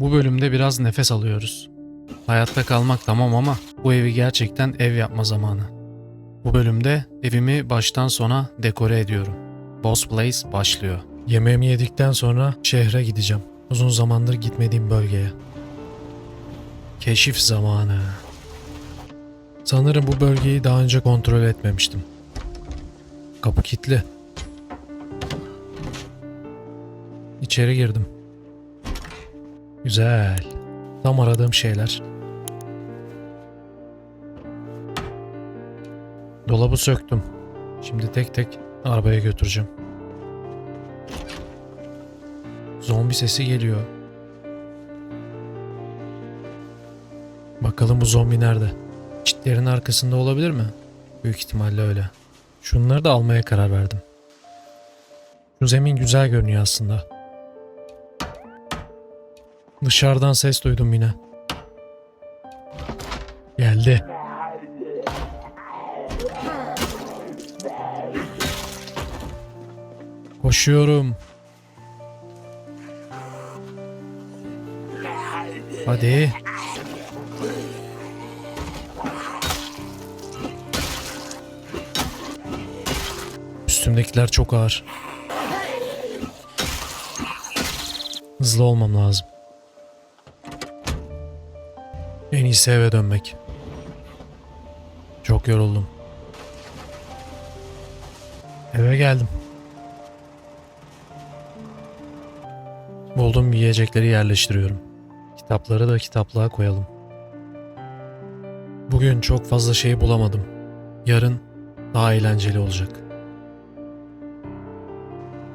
Bu bölümde biraz nefes alıyoruz. Hayatta kalmak tamam ama bu evi gerçekten ev yapma zamanı. Bu bölümde evimi baştan sona dekore ediyorum. Boss Place başlıyor. Yemeğimi yedikten sonra şehre gideceğim. Uzun zamandır gitmediğim bölgeye. Keşif zamanı. Sanırım bu bölgeyi daha önce kontrol etmemiştim. Kapı kilitli. İçeri girdim. Güzel. Tam aradığım şeyler. Dolabı söktüm. Şimdi tek tek arabaya götüreceğim. Zombi sesi geliyor. Bakalım bu zombi nerede? Çitlerin arkasında olabilir mi? Büyük ihtimalle öyle. Şunları da almaya karar verdim. Şu zemin güzel görünüyor aslında. Dışarıdan ses duydum yine. Geldi. Koşuyorum. Hadi. Üstümdekiler çok ağır. Hızlı olmam lazım. En iyisi eve dönmek. Çok yoruldum. Eve geldim. Bulduğum yiyecekleri yerleştiriyorum. Kitapları da kitaplığa koyalım. Bugün çok fazla şey bulamadım. Yarın daha eğlenceli olacak.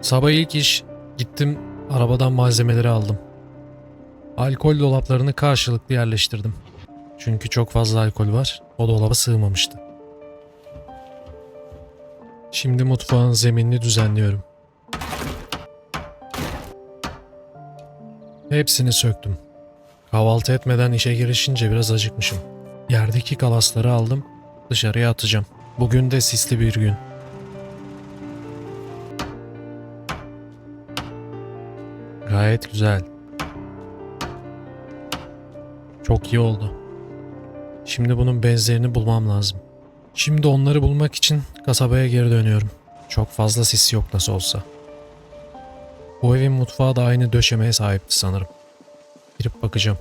Sabah ilk iş gittim arabadan malzemeleri aldım. Alkol dolaplarını karşılıklı yerleştirdim. Çünkü çok fazla alkol var. O dolaba sığmamıştı. Şimdi mutfağın zeminini düzenliyorum. Hepsini söktüm. Kahvaltı etmeden işe girişince biraz acıkmışım. Yerdeki kalasları aldım, dışarıya atacağım. Bugün de sisli bir gün. Gayet güzel. Çok iyi oldu. Şimdi bunun benzerini bulmam lazım. Şimdi onları bulmak için kasabaya geri dönüyorum. Çok fazla sis yok nasıl olsa. Bu evin mutfağı da aynı döşemeye sahipti sanırım. Girip bakacağım.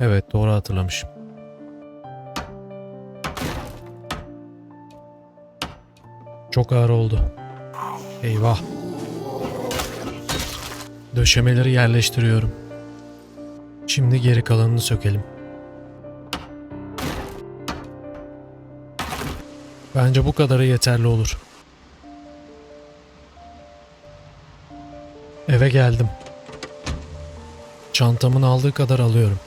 Evet doğru hatırlamışım. Çok ağır oldu. Eyvah. Döşemeleri yerleştiriyorum. Şimdi geri kalanını sökelim. Bence bu kadarı yeterli olur. Eve geldim. Çantamın aldığı kadar alıyorum.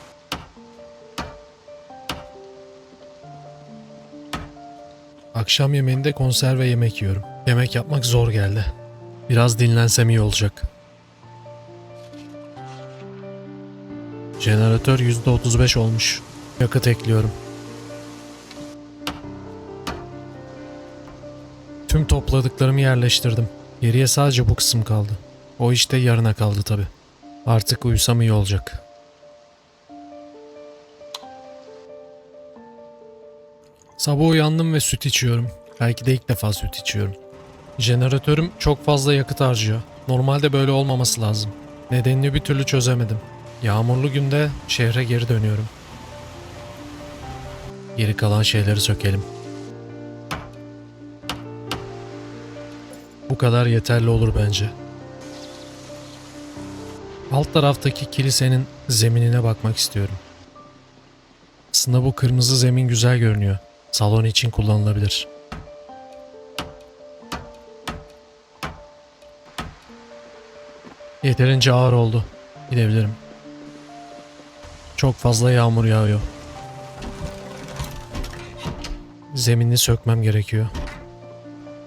Akşam yemeğinde konserve yemek yiyorum. Yemek yapmak zor geldi. Biraz dinlensem iyi olacak. Jeneratör %35 olmuş. Yakıt ekliyorum. Tüm topladıklarımı yerleştirdim. Geriye sadece bu kısım kaldı. O işte yarına kaldı tabi. Artık uyusam iyi olacak. Sabah uyandım ve süt içiyorum. Belki de ilk defa süt içiyorum. Jeneratörüm çok fazla yakıt harcıyor. Normalde böyle olmaması lazım. Nedenini bir türlü çözemedim. Yağmurlu günde şehre geri dönüyorum. Geri kalan şeyleri sökelim. Bu kadar yeterli olur bence. Alt taraftaki kilisenin zeminine bakmak istiyorum. Aslında bu kırmızı zemin güzel görünüyor. Salon için kullanılabilir. Yeterince ağır oldu. Gidebilirim. Çok fazla yağmur yağıyor. Zeminini sökmem gerekiyor.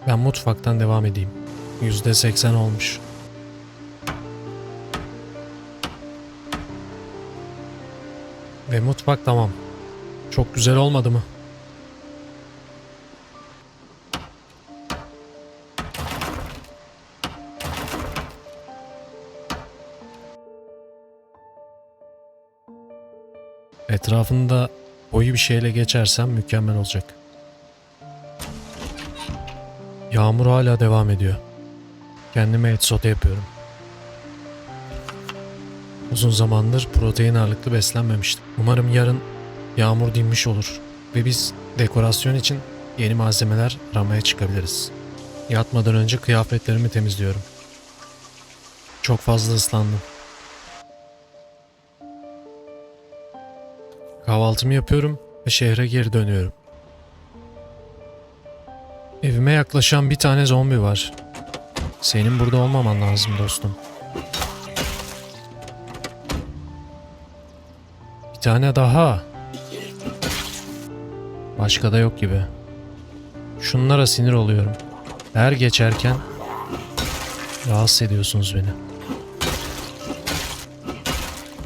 Ben mutfaktan devam edeyim. %80 olmuş. Ve mutfak tamam. Çok güzel olmadı mı? Etrafında boyu bir şeyle geçersem mükemmel olacak. Yağmur hala devam ediyor. Kendime et sote yapıyorum. Uzun zamandır protein ağırlıklı beslenmemiştim. Umarım yarın yağmur dinmiş olur ve biz dekorasyon için yeni malzemeler aramaya çıkabiliriz. Yatmadan önce kıyafetlerimi temizliyorum. Çok fazla ıslandım. Kahvaltımı yapıyorum ve şehre geri dönüyorum. Evime yaklaşan bir tane zombi var. Senin burada olmaman lazım dostum. Bir tane daha. Başka da yok gibi. Şunlara sinir oluyorum. Her geçerken rahatsız ediyorsunuz beni.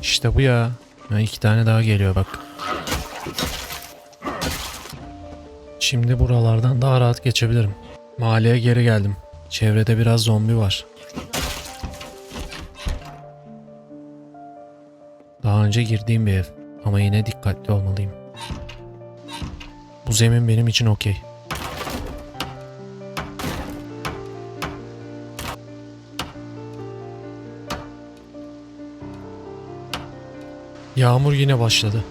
İşte bu ya. Ha, iki tane daha geliyor bak. Şimdi buralardan daha rahat geçebilirim. Mahalleye geri geldim. Çevrede biraz zombi var. Daha önce girdiğim bir ev ama yine dikkatli olmalıyım. Bu zemin benim için okey. Yağmur yine başladı.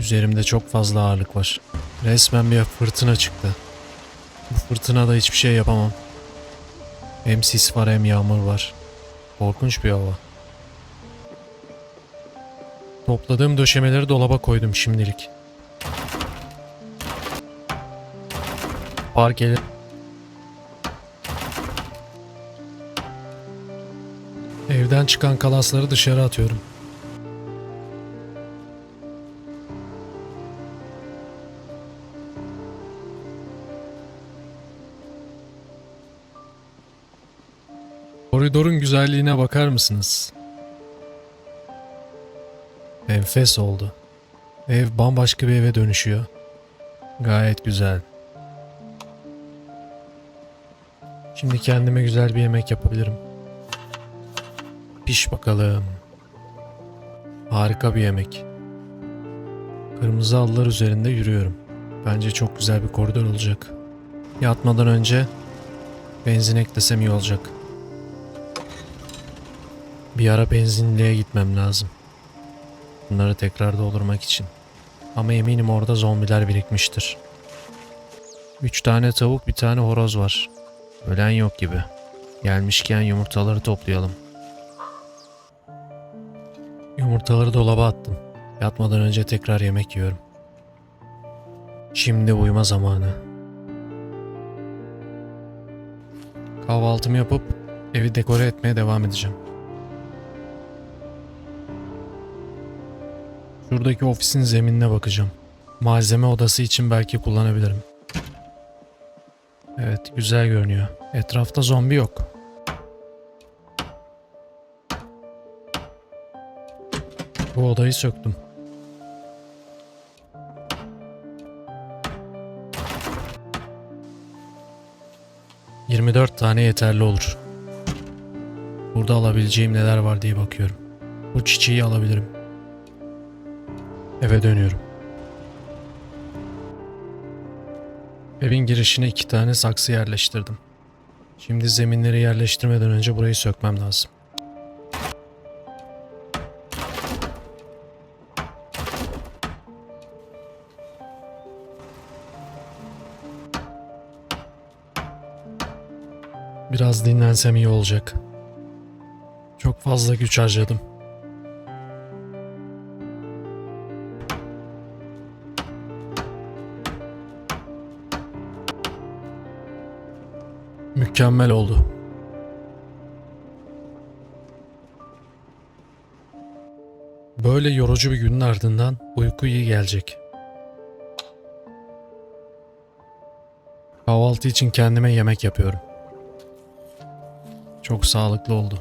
Üzerimde çok fazla ağırlık var. Resmen bir fırtına çıktı. Bu fırtınada hiçbir şey yapamam. Hem sis var hem yağmur var. Korkunç bir hava. Topladığım döşemeleri dolaba koydum şimdilik. Park gelir. Evden çıkan kalasları dışarı atıyorum. Koridorun güzelliğine bakar mısınız? Enfes oldu. Ev bambaşka bir eve dönüşüyor. Gayet güzel. Şimdi kendime güzel bir yemek yapabilirim. Piş bakalım. Harika bir yemek. Kırmızı halılar üzerinde yürüyorum. Bence çok güzel bir koridor olacak. Yatmadan önce benzin eklesem iyi olacak. Bir ara benzinliğe gitmem lazım. Bunları tekrar doldurmak için. Ama eminim orada zombiler birikmiştir. Üç tane tavuk bir tane horoz var. Ölen yok gibi. Gelmişken yumurtaları toplayalım. Yumurtaları dolaba attım. Yatmadan önce tekrar yemek yiyorum. Şimdi uyuma zamanı. Kahvaltımı yapıp evi dekore etmeye devam edeceğim. Şuradaki ofisin zeminine bakacağım. Malzeme odası için belki kullanabilirim. Evet, güzel görünüyor. Etrafta zombi yok. Bu odayı söktüm. ...24 tane yeterli olur. Burada alabileceğim neler var diye bakıyorum. Bu çiçeği alabilirim. Eve dönüyorum. Evin girişine iki tane saksı yerleştirdim. Şimdi zeminleri yerleştirmeden önce burayı sökmem lazım. Biraz dinlensem iyi olacak. Çok fazla güç harcadım. Mükemmel oldu. Böyle yorucu bir günün ardından uyku iyi gelecek. Kahvaltı için kendime yemek yapıyorum. Çok sağlıklı oldu.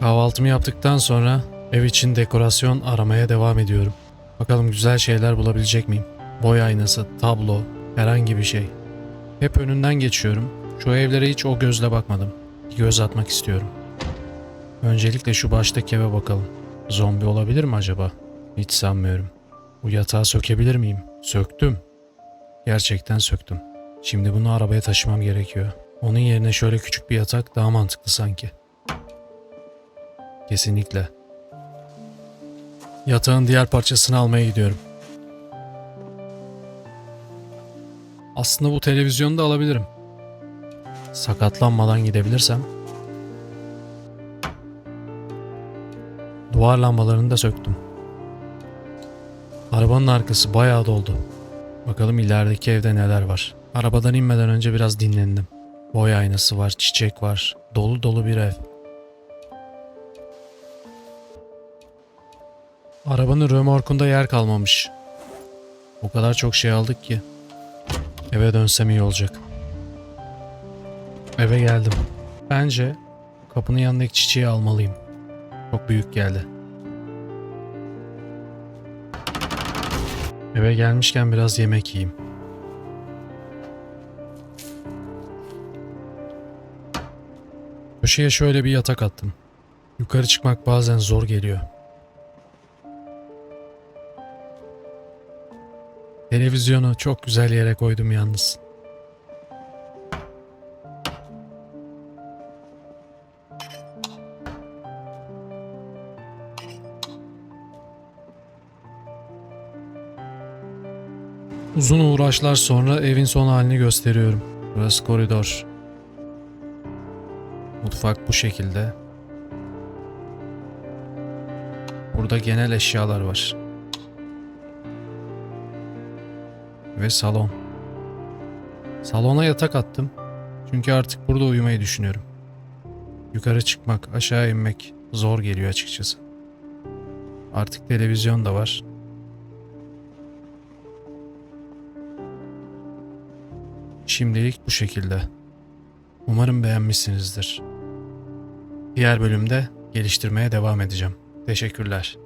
Kahvaltımı yaptıktan sonra ev için dekorasyon aramaya devam ediyorum. Bakalım güzel şeyler bulabilecek miyim? Boy aynası, tablo, herhangi bir şey. Hep önünden geçiyorum. Şu evlere hiç o gözle bakmadım. Bir göz atmak istiyorum. Öncelikle şu baştaki eve bakalım. Zombi olabilir mi acaba? Hiç sanmıyorum. Bu yatağı sökebilir miyim? Söktüm. Gerçekten söktüm. Şimdi bunu arabaya taşımam gerekiyor. Onun yerine şöyle küçük bir yatak daha mantıklı sanki. Kesinlikle. Yatağın diğer parçasını almaya gidiyorum. Aslında bu televizyonu da alabilirim. Sakatlanmadan gidebilirsem. Duvar lambalarını da söktüm. Arabanın arkası bayağı doldu. Bakalım ilerideki evde neler var. Arabadan inmeden önce biraz dinlendim. Boy aynası var, çiçek var. Dolu dolu bir ev. Arabanın römorkunda yer kalmamış. O kadar çok şey aldık ki. Eve dönsem iyi olacak. Eve geldim. Bence kapının yanındaki çiçeği almalıyım. Çok büyük geldi. Eve gelmişken biraz yemek yiyeyim. Köşeye şöyle bir yatak attım. Yukarı çıkmak bazen zor geliyor. Televizyonu çok güzel yere koydum yalnız. Uzun uğraşlar sonra evin son halini gösteriyorum. Burası koridor. Mutfak bu şekilde. Burada genel eşyalar var. Ve salon. Salona yatak attım. Çünkü artık burada uyumayı düşünüyorum. Yukarı çıkmak, aşağı inmek zor geliyor açıkçası. Artık televizyon da var. Şimdilik bu şekilde. Umarım beğenmişsinizdir. Diğer bölümde geliştirmeye devam edeceğim. Teşekkürler.